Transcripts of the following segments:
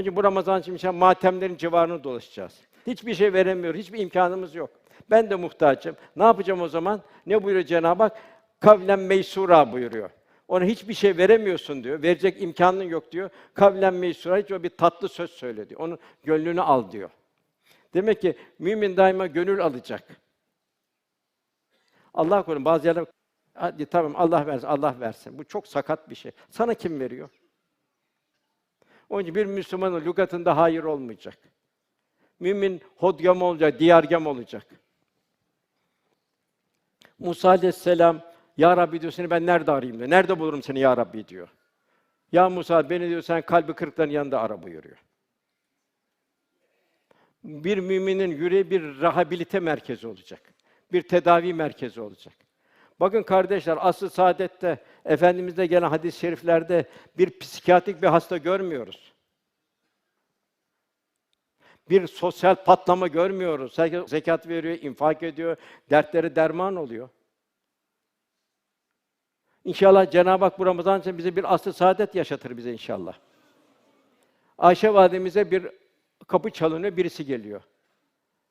Önce bu Ramazan inşallah matemlerin civarını dolaşacağız. Hiçbir şey veremiyoruz, hiçbir imkanımız yok. Ben de muhtacım. Ne yapacağım o zaman? Ne buyuruyor Cenab-ı Hak? Kavlen meysura buyuruyor. Ona hiçbir şey veremiyorsun diyor. Verecek imkanın yok diyor. Kavlen meysura hiç o bir tatlı söz söyle diyor. Onun gönlünü al diyor. Demek ki mümin daima gönül alacak. Allah korusun bazı yerler hadi tamam Allah versin, Allah versin. Bu çok sakat bir şey. Sana kim veriyor? Onun için bir Müslümanın lügatında hayır olmayacak. Mümin hodgam olacak, diyargam olacak. Musa aleyhisselam, Ya Rabbi diyor seni ben nerede arayayım diyor. Nerede bulurum seni Ya Rabbi diyor. Ya Musa beni diyor sen kalbi kırıkların yanında ara buyuruyor. Bir müminin yüreği bir rehabilite merkezi olacak. Bir tedavi merkezi olacak. Bakın kardeşler, asıl saadette efendimizde gelen hadis-i şeriflerde bir psikiyatrik bir hasta görmüyoruz. Bir sosyal patlama görmüyoruz. Herkes zekat veriyor, infak ediyor, dertleri derman oluyor. İnşallah Cenab-ı Hak bu Ramazan için bize bir asr saadet yaşatır bize inşallah. Ayşe validemize bir kapı çalınıyor, birisi geliyor.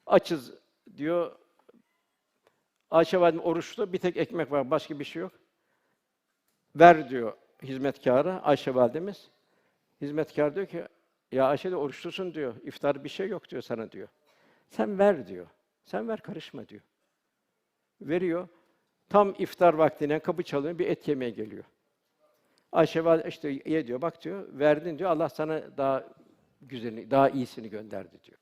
Açız diyor. Ayşe validem oruçlu, bir tek ekmek var, başka bir şey yok. Ver diyor hizmetkâra, Ayşe validemiz. Hizmetkar diyor ki, ya Ayşe de oruçlusun diyor, iftar bir şey yok diyor sana diyor. Sen ver diyor, sen ver karışma diyor. Veriyor. Tam iftar vaktine kapı çalıyor, bir et yemeye geliyor. Ayşe valide işte ye diyor, bak diyor, verdin diyor, Allah sana daha güzelini, daha iyisini gönderdi diyor.